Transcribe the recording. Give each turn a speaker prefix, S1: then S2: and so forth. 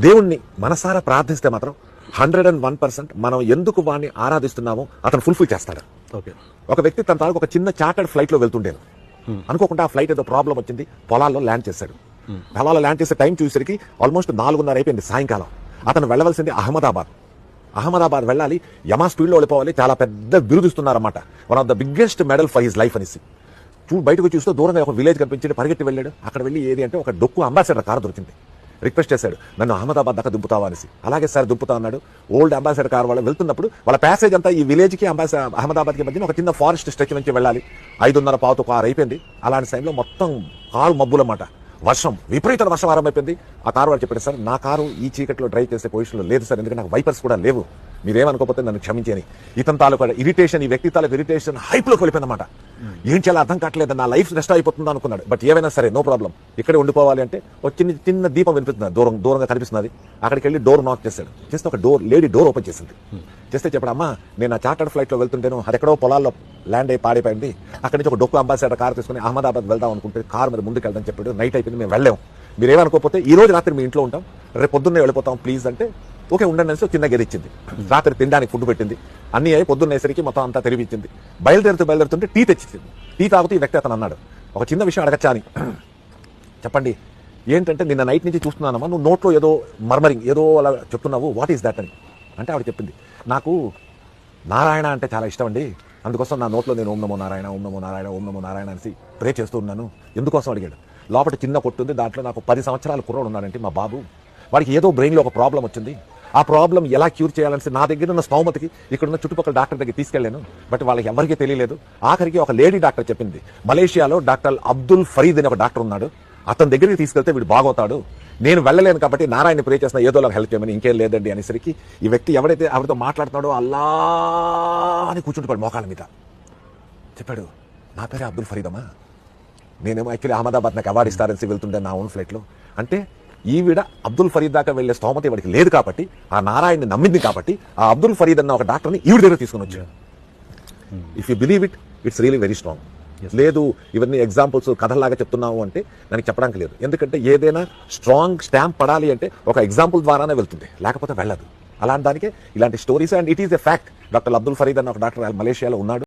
S1: దేవుణ్ణి మనసారా ప్రార్థిస్తే మాత్రం హండ్రెడ్ అండ్ వన్ పర్సెంట్ మనం ఎందుకు వాడిని ఆరాధిస్తున్నామో అతను ఫుల్ఫిల్ చేస్తాడు.
S2: ఓకే.
S1: ఒక వ్యక్తి తన తాలూకు ఒక చిన్న చార్టర్డ్ ఫ్లైట్లో వెళ్తుండేను అనుకోకుండా ఆ ఫ్లైట్ ఏదో ప్రాబ్లం వచ్చింది పొలాల్లో ల్యాండ్ చేశాడు. పొలాల్లో ల్యాండ్ చేసే టైం చూసేసరికి ఆల్మోస్ట్ నాలుగున్నర అయిపోయింది సాయంకాలం. అతను వెళ్ళవలసింది అహ్మదాబాద్. అహ్మదాబాద్ వెళ్ళాలి యమా స్పీడ్లో వెళ్ళిపోవాలి చాలా పెద్ద బిరుదిస్తున్నారన్నమాట. One of the biggest medal for his life అనేసి. చూ బయటకు చూస్తూ దూరంగా ఒక విలేజ్ కనిపించింది పరిగెత్తి వెళ్ళాడు. అక్కడ వెళ్ళి ఏది అంటే ఒక డొక్కు అంబాసిడర్ కారు దొరికింది. రిక్వెస్ట్ చేశాడు నన్ను అహ్మదాబాద్ దాకా దుంపుతావా అనేసి. అలాగే సార్ దుంపుతా అన్నాడు. ఓల్డ్ అంబాసిడర్ కార్ వాళ్ళు వెళ్తున్నప్పుడు వాళ్ళ ప్యాసేజ్ అంతా ఈ విలేజ్కి అంబాసి అహ్మదాబాద్కి మధ్యన ఒక చిన్న ఫారెస్ట్ స్ట్రెచ్ నుంచి వెళ్ళాలి. ఐదున్నర పావుతో కారు అయిపోయింది. అలాంటి టైంలో మొత్తం కారు మబ్బులన్నమాట. వర్షం విపరీత వర్షం ఆరంభమైపోయింది. ఆ కారు వాళ్ళు చెప్పాడు సార్ నా కారు ఈ చీకట్లో డ్రైవ్ చేసే పొజిషన్లో లేదు సార్. ఎందుకంటే నాకు వైపర్స్ కూడా లేవు. మీరేమనుకోకపోతే నన్ను క్షమించని ఇతని తాలూకు ఇరిటేషన్ ఈ వ్యక్తి తాలూకు ఇరిటేషన్ హైప్లోకి వెళ్ళిపోయిందన్నమాట. ఏం చేయాలో అర్థం కావట్లేదు నా లైఫ్ నష్టం అయిపోతుందా అనుకున్నాడు. బట్ ఏమైనా సరే నో ప్రాబ్లం ఇక్కడే ఉండిపోవాలి అంటే ఒక చిన్న చిన్న దీపం వినిపిస్తుంది దూరం దూరంగా కనిపిస్తున్నది అక్కడికి వెళ్ళి డోర్ నాక్ చేశాడు చేస్తే ఒక డోర్ లేడీ డోర్ ఓపెన్ చేసింది. చేస్తే చెప్పాడు అమ్మా నేను ఆ చార్టర్డ్ ఫ్లైట్లో వెళ్తుంటేను అది ఎక్కడో పొలాల్లో ల్యాండ్ అయి పాడిపోయింది. అక్కడి నుంచి ఒక డొక్కు అంబాసిడర్ కార్ తీసుకుని అహ్మదాబాద్ వెళ్దాం అనుకుంటే కార్ మీద ముందుకు వెళ్దాం చెప్పాడు. నైట్ అయిపోయింది మేము వెళ్ళాం. మీరు ఏమనుకోకపోతే ఈ రోజు రాత్రి మీ ఇంట్లో ఉంటాం. రేపు పొద్దున్నే వెళ్ళిపోతాం ప్లీజ్ అంటే ఓకే ఉండండి అనేసి చిన్న గది ఇచ్చింది రాత్రి తినడానికి ఫుడ్ పెట్టింది. అన్ని అయి పొద్దున్నేసరికి మొత్తం అంతా తెరిపించింది బయలుదేరుతూ బయలుదేరుతుంటే టీ తెచ్చింది టీ తాగుతూ ఈ వ్యక్తి అతను అన్నాడు ఒక చిన్న విషయం అడగచ్చా అని. చెప్పండి ఏంటంటే నిన్న నైట్ నుంచి చూస్తున్నానమ్మా నువ్వు నోట్లో ఏదో మర్మరింగ్ ఏదో అలా చెప్తున్నావు వాట్ ఈస్ దట్ అని. అంటే ఆవిడ చెప్పింది నాకు నారాయణ అంటే చాలా ఇష్టం అండి. అందుకోసం నా నోట్లో నేను ఓం నమో నారాయణ ఓం నమో నారాయణ ఓం నమో నారాయణ అనేసి ప్రే చేస్తూ ఉన్నాను. ఎందుకోసం అడిగాడు? లోపల చిన్న కొట్టుంది దాంట్లో నాకు పది సంవత్సరాల కుర్రోడు ఉన్నాడంటే మా బాబు వాడికి ఏదో బ్రెయిన్లో ఒక ప్రాబ్లం వచ్చింది. ఆ ప్రాబ్లం ఎలా క్యూర్ చేయాలనేసి నా దగ్గర ఉన్న స్తోమతకి ఇక్కడున్న చుట్టుపక్కల డాక్టర్ దగ్గర తీసుకెళ్ళాను బట్ వాళ్ళకి ఎవరికీ తెలియలేదు. ఆఖరికి ఒక లేడీ డాక్టర్ చెప్పింది. మలేషియాలో డాక్టర్ అబ్దుల్ ఫరీద్ అని ఒక డాక్టర్ ఉన్నాడు. అతని దగ్గరికి తీసుకెళ్తే వీడు బాగోతాడు. నేను వెళ్ళలేను కాబట్టి నారాయణ ప్రే చేసిన ఏదో హెల్ప్ చేయమని ఇంకేం లేదండి అనేసరికి ఈ వ్యక్తి ఎవడైతే ఎవరితో మాట్లాడుతున్నాడో అల్లా అని కూర్చుంటున్నాడు మోకాల మీద. చెప్పాడు నా పేరే అబ్దుల్ ఫరీదమ్మా. నేనేమో యాక్చువల్లీ అహ్మదాబాద్ నాకు అవార్డు ఇస్తారని వెళ్తుండే నా ఓన్ ఫ్లైట్లో. అంటే ఈవిడ అబ్దుల్ ఫరీద్ దాకా వెళ్ళే స్తోమత ఇవాడికి లేదు కాబట్టి ఆ నారాయణని నమ్మింది కాబట్టి ఆ అబ్దుల్ ఫరీద్ అన్న ఒక డాక్టర్ని ఈవిడ దగ్గర తీసుకుని వచ్చాడు if you believe it it's really very strong లేదు ఇవన్నీ ఎగ్జాంపుల్స్ కథలాగా చెప్తున్నావు అంటే నాకు చెప్పడానికి లేదు. ఎందుకంటే ఏదైనా స్ట్రాంగ్ స్టాంప్ పడాలి అంటే ఒక ఎగ్జాంపుల్ ద్వారానే వెళ్తుంది. లేకపోతే వెళ్ళదు. అలాంటి దానికే ఇలాంటి stories and it is a fact doctor Abdul Fareed అన్న ఒక డాక్టర్ మలేషియాలో ఉన్నాడు.